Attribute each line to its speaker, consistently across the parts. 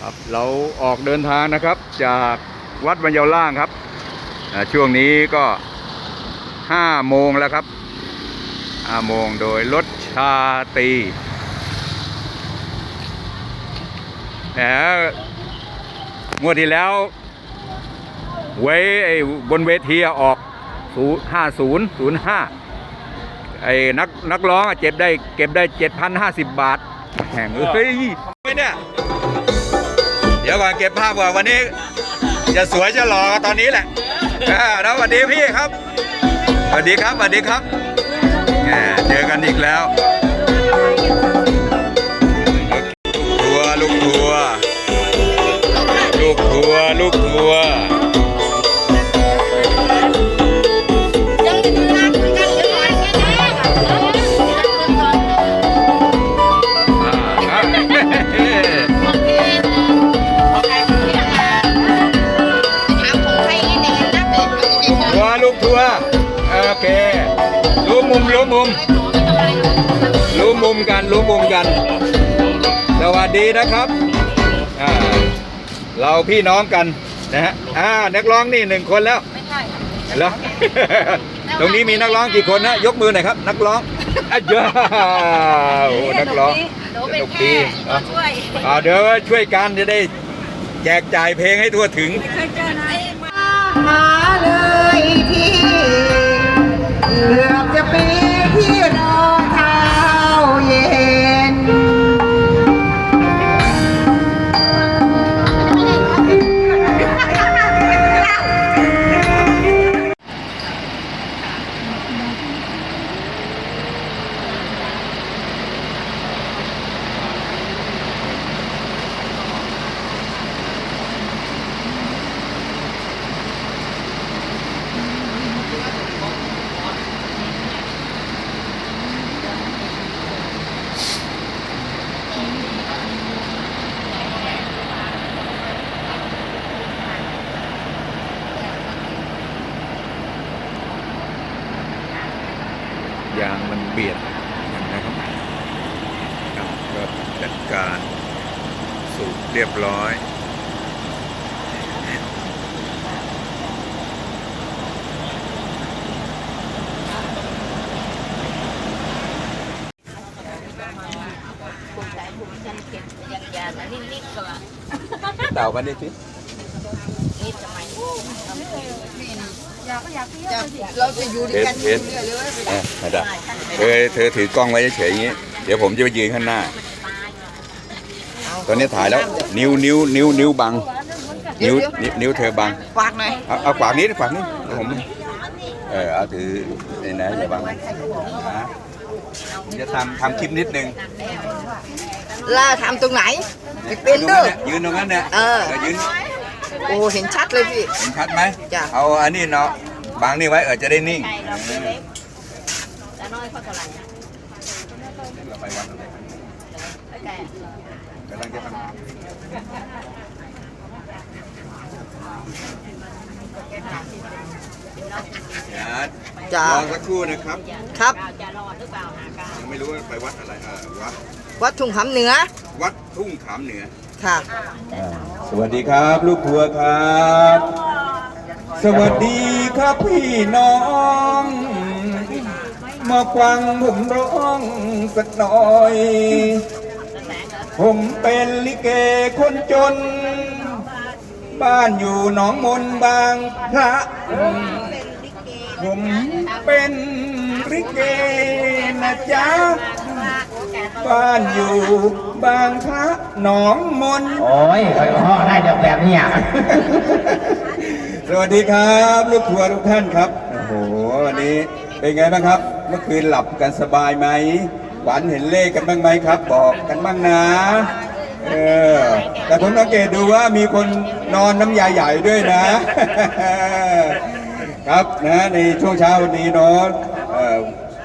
Speaker 1: ครับเราออกเดินทางนะครับจากวัดบรรยาล่างครับช่วงนี้ก็ห้าโมงแล้วครับห้าโมงโดยรถชาตีแหมงวดที่แล้วไว้ไอ้บนเวทีออกศูนย์ห้าศูนย์ศูนย์ห้าไอ้นักนักร้องอะเจ็บได้เก็บได้เจ็ดพันห้าสิบบาท แห่งเอ้ยไมเนี่ย ดี๋ยวก่อนเก็บภาพก่อนวันนี้จะสวยจะหล่อก็ตอนนี้แหละแล้วสวัสดีพี่ครับสวัสดีครับสวัสดีครับเจอกันอีกแล้ว มุมรู้มุม รู้มุมกันรู้มุมกัน สวัสดีนะครับอ่าเราพี่น้องกันนะฮะอ่านักร้องนี่หนึ่งคนแล้วแล้วตรงนี้มีนักร้องกี่คนนะยกมือหน่อยครับ นักร้องอะเยอะโอ้นักร้อง
Speaker 2: หนูเป็นแค่ตัวช่วย
Speaker 1: อ่าเดี๋ยวช่วยกันจะได้แจกจ่ายเพลงให้ทั่วถึง
Speaker 2: เคยเจอนะ
Speaker 3: หาเลยที่ เกือบจะปีที่ เรี
Speaker 1: ยบร้อย
Speaker 2: ยังยาแต่นิดๆก็ว่า
Speaker 1: เต่ากันดิสิ
Speaker 2: นิดทำไม
Speaker 3: เราจะอยู่
Speaker 1: เพชรเพชรเอ๊ะไม่ได้เธอเธอถือกล้องไว้เฉยๆอย่างนี้ เดี๋ยวผมจะไปยืนข้างหน้า ตอนนี้ถ่ายแล้ว นิ้วนิ้วนิ้วนิ้วบัง นิ้วนิ้วนิ้วเธอบัง
Speaker 3: ฝากหน่อย
Speaker 1: เอาเอาขวางนี้ขวางนี้ผมเออเอาถือนี่นะอย่าบังนะผมจะทำทำคลิปนิดนึง
Speaker 3: ล่าทำตรงไหนไม่เป็นเด้อ
Speaker 1: ยืนตรงนั้นเนี่ย
Speaker 3: เออ
Speaker 1: ยืน
Speaker 3: โอ้เห็นชัดเลยพี่
Speaker 1: เห็นชัดไหม
Speaker 3: จ้ะ
Speaker 1: เอาอันนี้เนาะบังนี่ไว้เออจะได้นิ่ง
Speaker 2: ใช่เราเล็กแต่น้อยเขาเท่าไหร่นำ
Speaker 1: ลังจะทำ
Speaker 3: จ้ะ
Speaker 1: รอสักครู่นะครับ
Speaker 3: ครับ
Speaker 2: ก้าวจะรอดหรือเปล่าหาก้าว
Speaker 1: ยังไม่รู้ว่าไปวัดอะไรอ่าวัด
Speaker 3: วัดทุ่งคำเหนือ
Speaker 1: วัดทุ่งขามเหนือ
Speaker 3: ค่ะ
Speaker 1: สวัสดีครับ ลูกทัวร์ครับ สวัสดีครับพี่น้อง มาฟังผมร้องสักหน่อย ผมเป็นลิเกคนจน บ้านอยู่หนองมนบางพระ ผมเป็นลิเกนะจ๊ะ บ้านอยู่บางพระหนองมน
Speaker 4: โอ้ยคอยพ่อได้จากแบบเนี้ย
Speaker 1: สวัสดีครับลูกทัวร์ทุกท่านครับ โอ้โหวันนี้เป็นไงบ้างครับ เมื่อคืนหลับกันสบายไหม ฝันเห็นเลขกันบ้างไหมครับ บอกกันบ้างนะ เออ แต่ผมสังเกตดูว่ามีคนนอนน้ำยาใหญ่ด้วยนะ ครับนะในช่วงเช้าวันนี้เนาะเอ่อ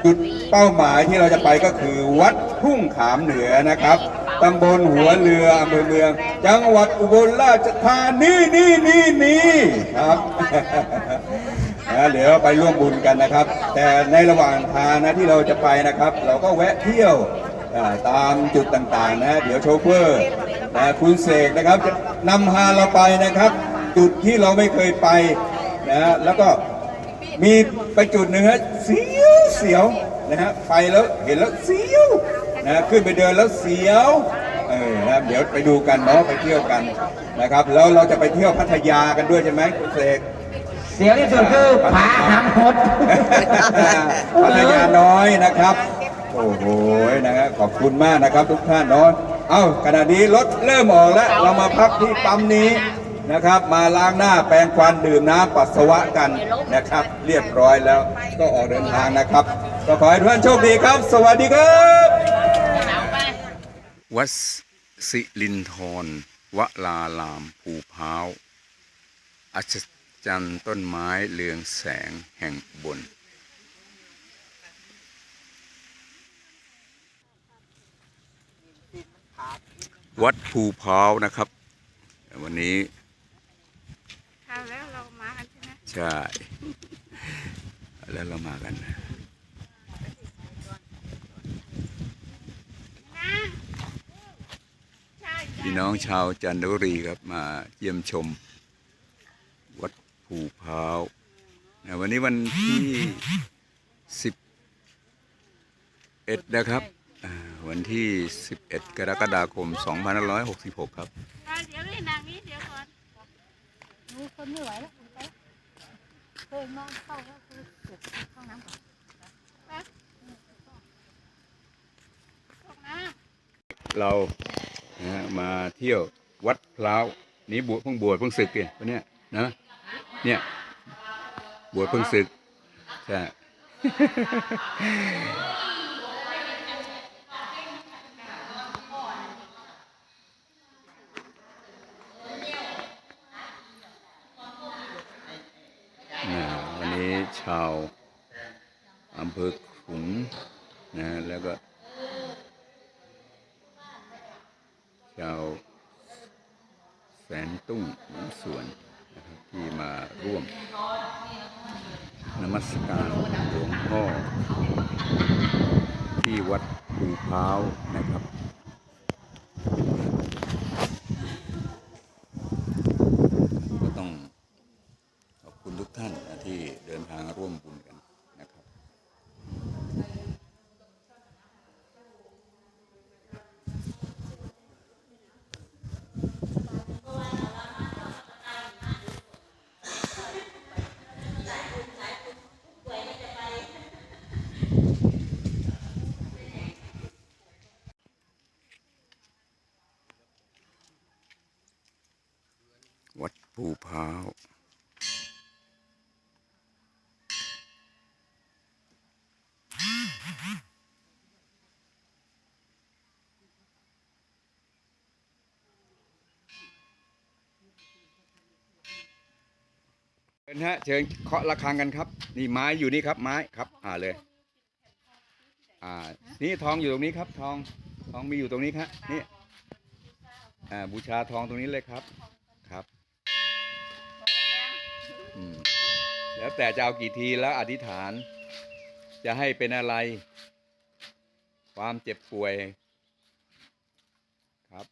Speaker 1: จุดเป้าหมายที่เราจะไปก็คือวัดทุ่งขามเหนือนะครับตำบลหัวเรืออำเภอเมือง จังหวัดอุบลราชธานีนี่นี่นี่ครับ นะเดี๋ยวไปร่วมบุญกันนะครับ แต่ในระหว่างทางนะที่เราจะไปนะครับ เราก็แวะเที่ยวตามจุดต่างๆนะเดี๋ยวโชเฟอร์นะคุณเสกนะครับจะนำพาเราไปนะครับ จุดที่เราไม่เคยไปนะฮะแล้วก็มีไปจุดหนึ่งฮะเสียวเสียวนะฮะไปแล้วเห็นแล้วเสียวนะขึ้นไปเดินแล้วเสียวเออนะเดี๋ยวไปดูกันเนาะไปเที่ยวกันนะครับ แล้วเราจะไปเที่ยวพัทยากันด้วยใช่ไหมคุณเสก
Speaker 4: เสียวที่สุดคือผาหามหด
Speaker 1: พัทยาน้อยนะครับ โอ้โหนะครับขอบคุณมากนะครับทุกท่านเนาะเอ้าขณะนี้รถเริ่มออกแล้ว เรามาพักที่ปั๊มนี้นะครับ มาล้างหน้าแปรงฟันดื่มน้ำปัสสาวะกันนะครับ เรียบร้อยแล้วก็ออกเดินทางนะครับก็ขอให้ทุกท่านโชคดีครับ สวัสดีครับวัดสิลินทรวลาลามภูพร้าวอัศ จรรย์ต้นไม้เรืองแสงแห่งอุบน วัดภูพร้าวนะครับ วันนี้
Speaker 5: คราวแล้วเรามากันใช่ไหม
Speaker 1: ใช่ แล้วเรามากัน
Speaker 5: นะใช่
Speaker 1: พี่น้องชาวจันทบุรีครับมาเยี่ยมชมวัด ภูพร้าวนะวันนี้วันที่สิบเอ็ดนะครับอ่าวันที่สิบเอ็ดกรกฎาคมสองพันร้อยหกสิบหกครับ
Speaker 5: อะเดี๋ยวนี่นางนี้เดี๋ยวก่อนหนูคนไม่ไหวแล้วไปเคยนอนเข้าก็คือเก็บห้องน้ำก่อนไปห้องน้
Speaker 1: เรานะฮะมาเที่ยววัดพร้าว นี่บวชเพิ่งบวชเพิ่งศึกเนี่ยวันเนี้ยนะ เนี่ย บวชเพิ่งศึกใช่นะวันนี้ชาวอำเภอขุงนะแล้วก็ ชาวแสนตุ้งนองสวน ที่มาร่วมนมัสการหลวงพ่อ ที่วัดภูพร้าวนะครับก็ต้องขอบคุณทุกท่านที่เดินทางร่วมบุญกันนะครับ วัด ภูพร้าวเชิญฮะเชิญเคาะระฆังกันครับ นี่ไม้อยู่นี่ครับ ไม้ครับ อ่าเลย อ่า นี่ทองอยู่ตรงนี้ครับ ทองทองมีอยู่ตรงนี้ครับนี่อ่าบูชาทองตรงนี้เลยครับครับ แล้วแต่จะเอากี่ทีแล้วอธิษฐาน จะให้เป็นอะไร ความเจ็บป่วยครับ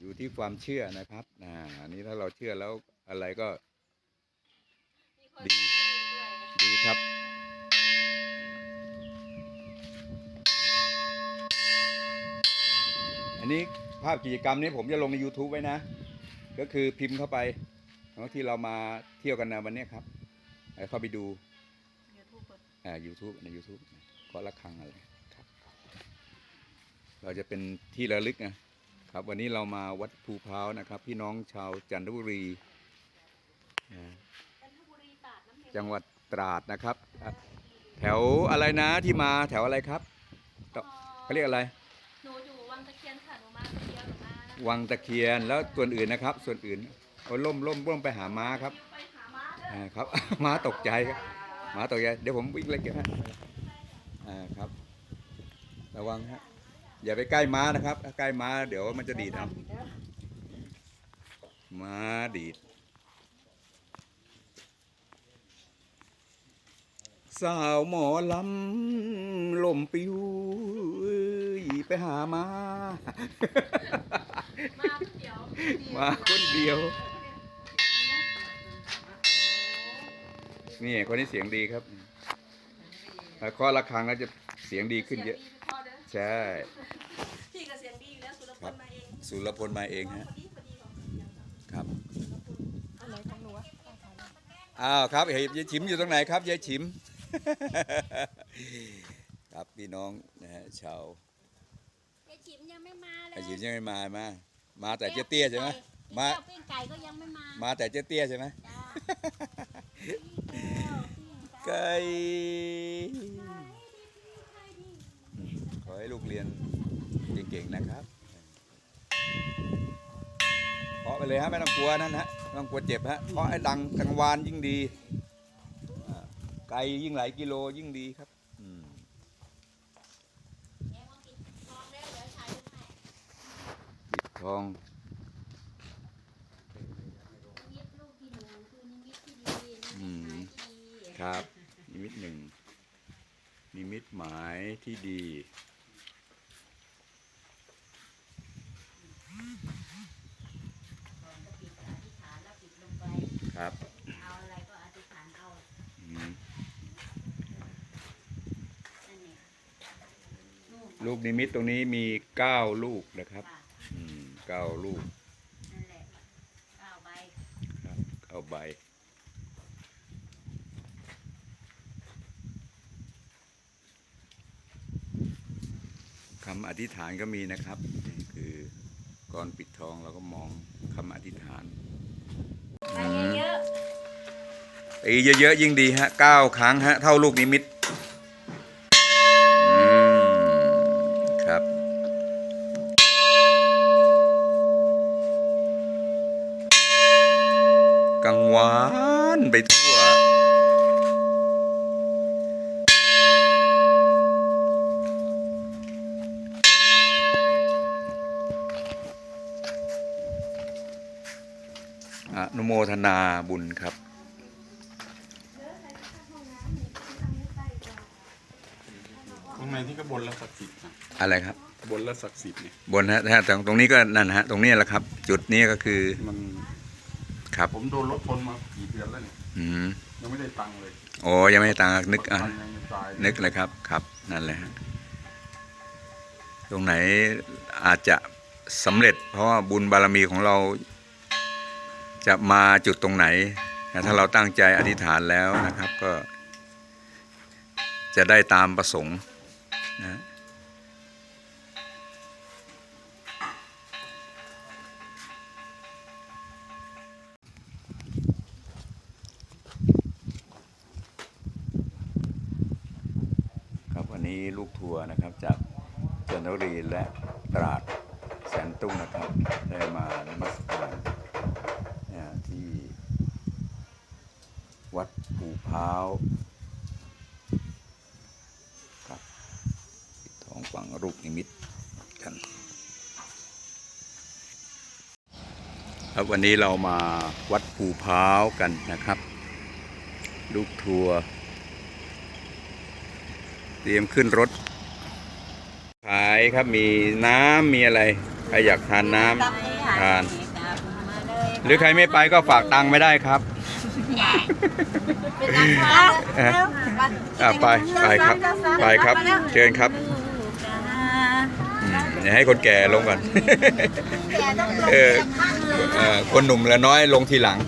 Speaker 1: อยู่ที่ความเชื่อนะครับอ่าอันนี้ถ้าเราเชื่อแล้วอะไรก็ดีดีครับอันนี้ภาพกิจกรรมนี้ผมจะลงใน YouTube ไว้นะ ก็คือพิมพ์เข้าไปที่เรามาเที่ยวกันนะวันเนี้ยครับให้ เข้าไปดูำ
Speaker 5: ยูทูบเปิด
Speaker 1: อ่า YouTube ใน YouTube ขอละครังอะไรครับ เราจะเป็นที่ระลึกนะครับ วันนี้เรามาวัดภูพร้าวนะครับ พี่น้องชาวจันทบุรีอ่าจังหวัดตราดนะครับอะแถวอะไรนะที่มาแถวอะไรครับก็เขาเรียกอะไร
Speaker 5: หนูอยู่วังตะเคียนค่ะหนูมาคนเดียวหนูมา
Speaker 1: วังตะเคียนแล้วส่วนอื่นนะครับ ส่วนอื่นเอาล่มล่มล่มไปหาม้าครับ อ่าครับ ม้าตกใจครับม้าตกใจเดี๋ยวผมวิ่งเลยเก็บฮะอ่าครับ ระวังฮะอย่าไปใกล้ม้านะครับถ้าใกล้ม้าเดี๋ยวมันจะดีดเอาม้าดีดสาวหมอลำลมปิวเอ้ยไปหาม้ามาคนเดียวนี่ คนนี้เสียงดีครับถ้าเคาะระฆังแล้วจะเสียงดีขึ้นเยอะ ใช่
Speaker 6: พี่ก็เสียงดีอยู่แล้วสุรพลมาเอง
Speaker 1: สุรพลมาเองฮะ ครับอ้าวครับเฮ้ยยายฉิมอยู่ตรงไหนครับยายฉิม ครับพี่น้องนะฮะชาว
Speaker 5: ไอ้ฉิมยังไม่มาเลย
Speaker 1: ยายฉิมยังไม่มามา มาแต่เจ๊เตี้ยใช่ไหมมา
Speaker 5: แก้วปิ้งไก่ก็ยังไม่มา
Speaker 1: มาแต่เจ๊เตี้ยใช่ไหม
Speaker 5: จ้าแก้วปิ้ง ไก่
Speaker 1: ขอให้ลูกเรียนเก่งๆนะครับเคาะไปเลยฮะไม่ต้องกลัวนั่นฮะไม่ต้องกลัวเจ็บฮะเคาะให้ดังกังวานยิ่งดีไกลยิ่งหลายกิโลยิ่งดีครับอืมปิดทอง
Speaker 5: นิมิตลูกที่หนึ่งคือนิมิตที่ดี
Speaker 1: อืม
Speaker 5: นิมิตหมายที่ดี
Speaker 1: ครับ นิมิตหนึ่ง นิมิตหมายที่ดี
Speaker 5: ปิดอธิษฐานแล้วปิดลงไป
Speaker 1: ครับ
Speaker 5: เอาอะไรก็อธิษฐานเอา
Speaker 1: อืม
Speaker 5: นั่นเองนู่น
Speaker 1: ลูกนิมิตตรงนี้มีเก้าลูกนะครับ
Speaker 5: ค่ะ
Speaker 1: อืมเก้าลูก
Speaker 5: นั่นแหละเอาไป
Speaker 1: ครับเก้าใบ คำอธิษฐานก็มีนะครับนี่คือก่อนปิดทองเราก็มองคำอธิษฐาน
Speaker 5: ไปเยอะ
Speaker 1: ตีเยอะๆยิ่งดีฮะเก้าครั้งฮะเท่าลูกนิมิต นุโมทนาบุญครับ
Speaker 7: ข้างในที่ก็บนและศักดิ์สิทธิ์นะ
Speaker 1: อะไรครับ
Speaker 7: บนและศักดิ์สิทธิ์เนี่ย
Speaker 1: บนฮะฮะแต่ตรงนี้ก็นั่นนะฮะ ตรงนี้แหละครับ จุดนี้ก็คือ
Speaker 7: มัน
Speaker 1: ครับ
Speaker 7: ผมโดนรถชนมากี่เดือนแล้วเนี่ย
Speaker 1: อืม
Speaker 7: ยังไม่ได้ตังค์เลย
Speaker 1: โอ้ยังไม่ได้ตังค์นึกอะ
Speaker 7: ตังค์ยังไม่จ่าย
Speaker 1: นึกเลยครับครับ นั่นแหละฮะตรงไหนอาจจะสำเร็จ เพราะว่าบุญบารมีของเรา จะมาจุดตรงไหน ถ้าเราตั้งใจอธิษฐานแล้วนะครับก็ จะได้ตามประสงค์นะครับวันนี้ลูกทัวร์นะครับจากจันทบุรีและตราดแสนตุ้งนะครับได้มานมัสการเนี่ยที่วัด ภูพร้าวครับปิดทองฝังรูปนิมิตกัน ครับวันนี้เรามาวัดภูพร้าวกันนะครับ ลูกทัวร์เตรียมขึ้นรถ ขายครับมีน้ำมีอะไรใครอยากทานน้ำทาน หรือใครไม่ไปก็ฝากตังค์ไม่ได้ครับเอ่ออะไปไปครับไปครับเชิญครับอืมเดี๋ยวให้คนแก่ลงก่อน เออเออคนหนุ่มและน้อยลงทีหลัง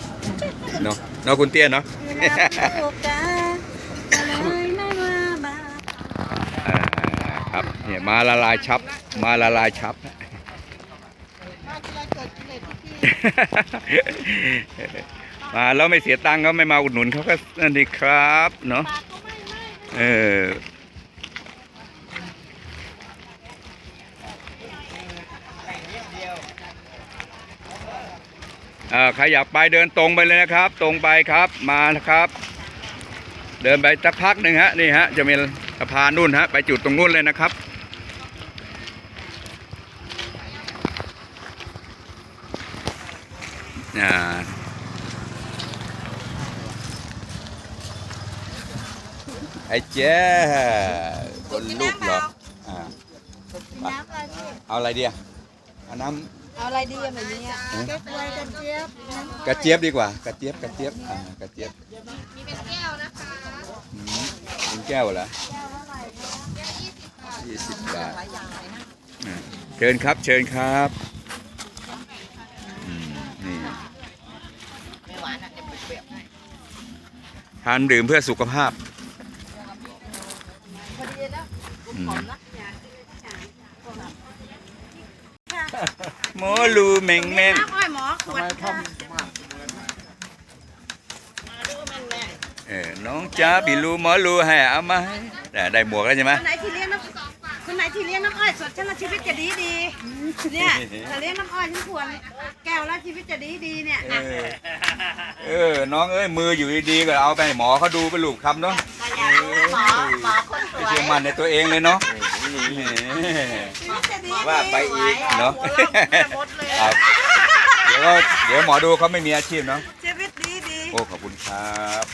Speaker 1: เนาะเนาะคุณเตี้ยเนาะ อ่าครับเนี่ยมาละลายชับ มาละลายชับ มาแล้วไม่เสียตังค์ก็ไม่มาอุดหนุนเขาก็นั่นดีครับเนาะเอออ่าใครอยากไปเดินตรงไปเลยนะครับ ตรงไปครับมานะครับ เดินไปสักพักหนึ่งฮะนี่ฮะจะมีสะพานนู่นฮะไปจุดตรงนู่นเลยนะครับอ่า ไอ้เจ้คนลูกเหรออ่าไปเอาอะไรเดียเอาน้ำ
Speaker 2: เอาอะไรดีอะแบบนี้อะ
Speaker 5: เก็บไว้กันเจี๊ยบ
Speaker 1: กระเจี๊ยบดีกว่ากระเจี๊ยบกระเจี๊ยบอ่ากระเจี๊ยบ
Speaker 5: มีเป็นแก้วนะคะ
Speaker 1: อืมเป็นแก้วเหรอยี่สิบบาทอ่าเชิญครับเชิญครับอืมนี่
Speaker 2: ไม่หวานอะเดี๋ยวเปรี้ยวๆให้
Speaker 1: ทานดื่มเพื่อสุขภาพ ลูเม่งเม่ง
Speaker 5: น้ำอ้อยหมอขวด
Speaker 2: มาดูแม่นแม่
Speaker 1: เออน้องจ้าพี่ลูหมอลูให้เอามาให้ได้ได้หมวกแล้วใช่ไหม
Speaker 5: คนไหนที่เลี้ยงน้ำคนไหนที่เลี้ยงน้ำอ้อยสดฉันละชีวิตจะดีดีเนี่ยถ้าเลี้ยงน้ำอ้อยฉันควรแก้วละชีวิตจะดีดีเนี่ย
Speaker 1: เออเออน้องเอ้ยมืออยู่ดีๆก็เอาไปให้หมอเขาดูไปลูกคำเนาะ
Speaker 2: ก็อยากรู้หมอหมอคนส
Speaker 1: ไป
Speaker 2: วย
Speaker 1: เชื่อมั่นในตัวเองเลยเนาะแหม
Speaker 5: ชีวิตจะดี
Speaker 1: ว่าไปอีกเนาะ
Speaker 2: หมดเลย
Speaker 1: ครับเดี๋ยวก็เดี๋ยวหมอดูเขาไม่มีอาชีพเนาะ
Speaker 5: ชีวิตดีดี
Speaker 1: โอ้ขอบคุณครับ